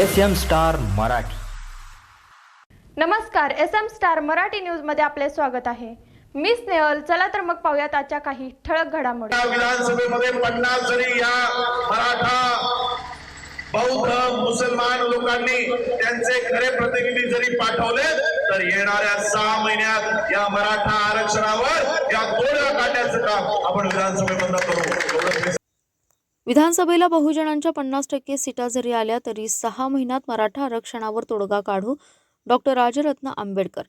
S M star Marathi. नमस्कार S M star Marathi न्यूजमध्ये आपले स्वागत आहे. मी स्नेहल चला तर मग पाहूयात आजच्या काही ठळक घडामोडी. विधानसभेमध्ये पन्नास जरी या मराठा बौद्ध मुसलमान लोकांनी त्यांचे खरे प्रतिनिधी जरी पाठवले तर येणाऱ्या सहा महिन्यात या मराठा आरक्षणावर या तोडगा काढण्याचं काम आपण विधानसभेमधनं करू. विधानसभेला बहुजनांच्या पन्नास टक्के सीटा जरी आल्या तरी सहा महिन्यात मराठा आरक्षणावर तोडगा काढू डॉक्टर राजरत्न आंबेडकर.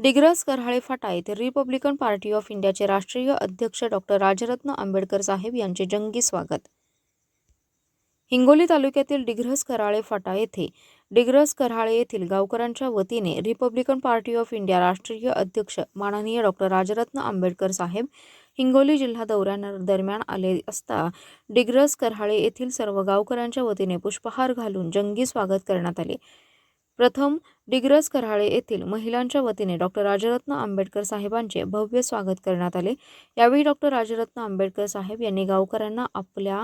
डिग्रस करहाळे फाटा येथे रिपब्लिकन पार्टी ऑफ इंडियाचे राष्ट्रीय अध्यक्ष डॉक्टर राजरत्न आंबेडकर साहेब यांचे जंगी स्वागत. हिंगोली तालुक्यातील डिग्रस कराळे फाटा येथे डिग्रस कराळे येथील गावकऱ्यांच्या वतीने रिपब्लिकन पार्टी ऑफ इंडिया राष्ट्रीय अध्यक्ष माननीय डॉक्टर राजरत्न आंबेडकर साहेब हिंगोली जिल्हा दौऱ्यादरम्यान आले असता डिग्रस करहाळे येथील सर्व गावकऱ्यांच्या वतीने पुष्पहार घालून जंगी स्वागत करण्यात आले. प्रथम डिग्रस करहाळे येथील महिलांच्या वतीने डॉक्टर राजरत्न आंबेडकर साहेबांचे भव्य स्वागत करण्यात आले. यावेळी डॉक्टर राजरत्न आंबेडकर साहेब यांनी गावकऱ्यांना आपल्या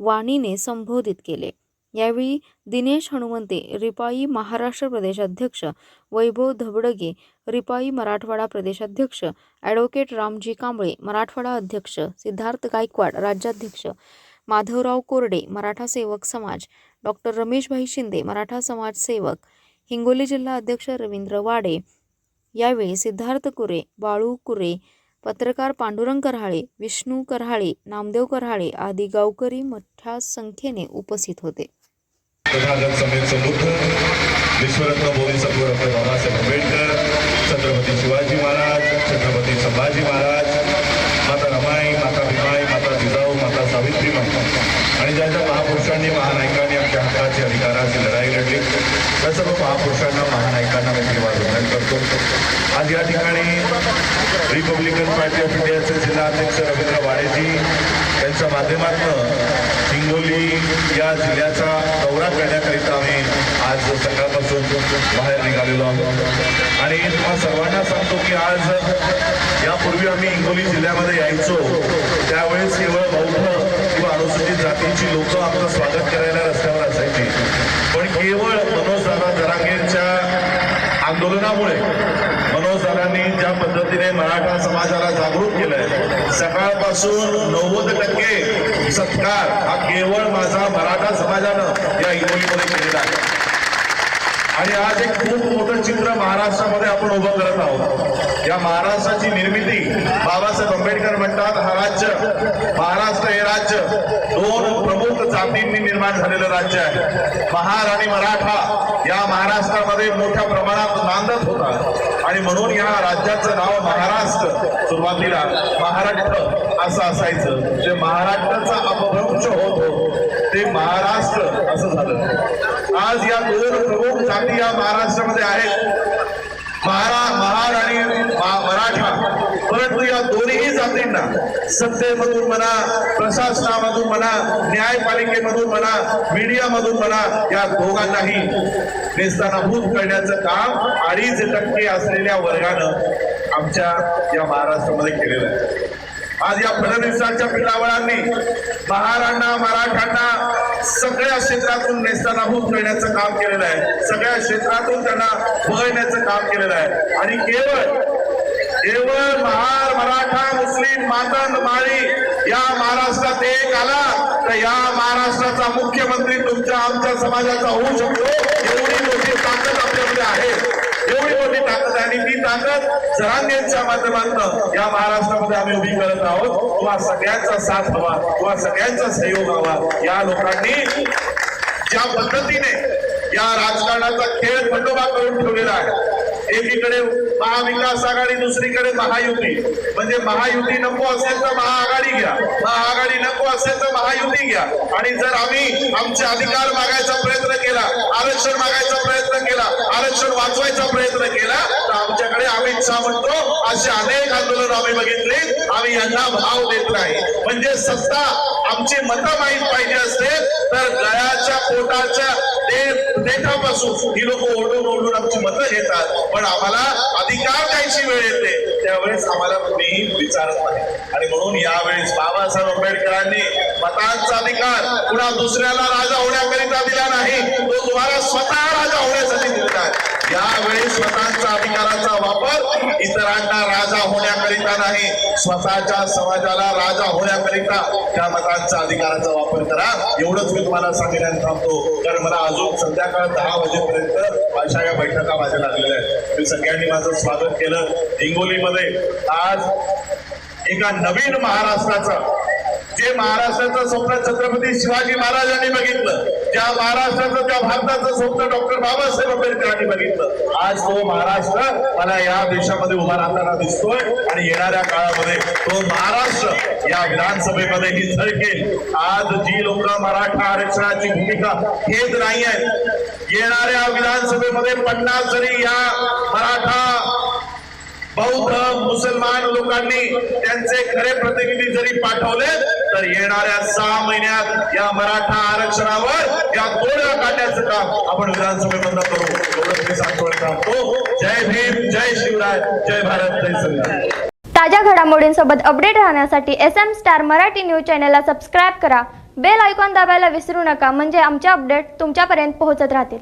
वाणीने संबोधित केले. यावेळी दिनेश हनुमंते रिपाई महाराष्ट्र प्रदेशाध्यक्ष वैभव धबडगे रिपाई मराठवाडा प्रदेशाध्यक्ष ॲडव्होकेट रामजी कांबळे मराठवाडा अध्यक्ष सिद्धार्थ गायकवाड राज्याध्यक्ष माधवराव कोरडे मराठा सेवक समाज डॉक्टर रमेशभाई शिंदे मराठा समाज सेवक हिंगोली जिल्हा अध्यक्ष रवींद्र वाडे. यावेळी सिद्धार्थ कुरे बाळू कुरे पत्रकार पांडुरंग करहाळे विष्णू करहाळे नामदेव करहाळे आदी गावकरी मोठ्या संख्येने उपस्थित होते. तथागत समेत समृद्ध. विश्वरत्न बोधिसत्व डॉक्टर बाबासाहेब आंबेडकर छत्रपती शिवाजी महाराज छत्रपती संभाजी महाराज माता रमाई माता भीमाई माता जिजाऊ माता सावित्रीबाई आणि ज्या ज्या महापुरुषांनी महानायकांनी आमच्या हक्काची अधिकाराची लढाई लढली त्या सर्व महापुरुषांना महानायकांना मी धन्यवाद वंदन करतो. आज या ठिकाणी रिपब्लिकन पार्टी ऑफ इंडियाचे जिल्हा अध्यक्ष रवींद्र वाडेजी यांच्या माध्यमातून हिंगोली या जिल्ह्याचा दौरा आज सकाळपासून बाहेर निघालेलो आहोत. आणि तुम्हाला सर्वांना सांगतो की आज यापूर्वी आम्ही हिंगोली जिल्ह्यामध्ये यायचो. त्यावेळेस केवळ बौद्ध किंवा अनुसूचित जातीची लोक आमचं स्वागत करायला रस्त्यावर असायची. पण केवळ मनोज दादा जरांगेंच्या आंदोलनामुळे मनोज दादांनी ज्या पद्धतीने मराठा समाजाला जागृत केलंय सकाळपासून नव्वद टक्के सत्कार हा केवळ माझा मराठा समाजानं या हिंगोलीमध्ये केलेला आहे. आणि आज एक खूप मोठं चित्र महाराष्ट्रामध्ये आपण उभं करत आहोत. या महाराष्ट्राची निर्मिती बाबासाहेब आंबेडकर म्हणतात हा राज्य महाराष्ट्र हे राज्य. दोन प्रमुख जातींनी निर्माण झालेलं राज्य आहे. महार आणि मराठा या महाराष्ट्रामध्ये मोठ्या प्रमाणात नांदत होता आणि म्हणून या राज्याचं नाव महाराष्ट्र सुरुवातीला महाराष्ट्र असं असायचं. जे महाराष्ट्राचा अपभ्रंश होत होत ते महाराष्ट्र असं झालं. आज या दोन प्रमुख जाती या महाराष्ट्रामध्ये आहेत. महारा महार आणि मराठा. परंतु या दोन्ही जातींना सत्तेमधून म्हणा प्रशासनामधून म्हणा न्यायपालिकेमधून म्हणा मीडियामधून म्हणा या दोघांनाही नेस्तानाभूत करण्याचं काम अडीच टक्के असलेल्या वर्गानं आमच्या या महाराष्ट्रामध्ये केलेलं आहे. आज या फडणवीसांच्या पिलावळांनी महारांना मराठ्यांना सगळ्या क्षेत्रातून नेस्तानाभूत करण्याचं काम केलेलं आहे. सगळ्या क्षेत्रातून त्यांना वगळण्याचं काम केलेलं आहे. आणि केवळ केवळ महार मराठा मुस्लिम मातंग माळी या महाराष्ट्रात एक आला तर या महाराष्ट्राचा मुख्यमंत्री तुमच्या आमच्या समाजाचा होऊ शकतो एवढी मोठी ताकद आपल्याकडे आहे. ताकद आहे माध्यमातून या महाराष्ट्रामध्ये आम्ही उभी करत आहोत. किंवा सगळ्यांचा साथ हवा किंवा सगळ्यांचा सहयोग हवा. या लोकांनी ज्या पद्धतीने या राजकारणाचा खेळ खंडोबा करून ठेवलेला आहे एकीकडे महाविकास आघाडी दुसरीकडे महायुती. म्हणजे महायुती नको असेल तर महाआघाडी घ्या. महाआघाडी नको असेल तर महायुती घ्या. आणि जर आम्ही आमचे अधिकार मागायचा प्रयत्न केला आरक्षण मागायचा प्रयत्न केला आरक्षण वाचवायचा प्रयत्न केला तर आमच्याकडे अमित शहा म्हणतो असे अनेक आंदोलन आम्ही बघितले आम्ही यांना भाव देत नाही. म्हणजे सत्ता आमची मतं माहीत पाहिजे असते तर गळ्याच्या पोटाच्या देठापासून ही लोक ओढून ओढून आमची मतं घेतात. पण आम्हाला अधिकार द्यायची वेळ येते. त्यावेळेस आम्हाला कुणीही विचारत नाही. आणि म्हणून यावेळेस बाबासाहेब आंबेडकरांनी मतांचा अधिकार कुणा दुसऱ्याला राजा होण्याकरिता दिला नाही. तो तुम्हाला स्वतः राजा होण्यासाठी दिलेला आहे. यावेळेस स्वतःचा अधिकार वापर इतरांना राजा होण्याकरिता नाही. स्वतःच्या समाजाला राजा होण्याकरिता त्या मतांचा अधिकाराचा वापर करा. एवढंच मी तुम्हाला सांगण्यात थांबतो. कारण मला अजून संध्याकाळ दहा वाजेपर्यंत अशा या बैठका माझ्या लागलेल्या आहेत. मी सगळ्यांनी माझं स्वागत केलं. हिंगोलीमध्ये आज एका नवीन महाराष्ट्राचं जे महाराष्ट्राचं स्वप्न छत्रपती शिवाजी महाराजांनी बघितलं. ज्या महाराष्ट्राचं त्या भारताचं स्वप्न डॉक्टर बाबासाहेब आंबेडकरांनी बघितलं आज तो महाराष्ट्र मला या देशामध्ये उभा राहताना दिसतोय आणि येणाऱ्या काळामध्ये तो महाराष्ट्र या विधानसभेमध्ये ही झळकेल आज जी लोक मराठा आरक्षणाची भूमिका घेत नाही आहेत येणाऱ्या विधानसभेमध्ये पन्नास जरी या मराठा बौद्ध मुसलमान लोकांनी त्यांचे खरे प्रतिनिधी जरी पाठवले तर येणाऱ्या सहा महिन्यात या मराठा आरक्षणावर या तोडगा काढण्याचं काम आपण विधानसभेमधनं करू. एवढंच मी सांगतो जय भीम जय शिवराय जय भारत जय संविधान ताज्या घडामोडींसोबत अपडेट राहण्यासाठी S M star Marathi news चॅनलला सबस्क्राईब करा. बेल आयकॉन दाबायला विसरू नका. म्हणजे आमचे अपडेट तुमच्यापर्यंत पोहोचत राहतील.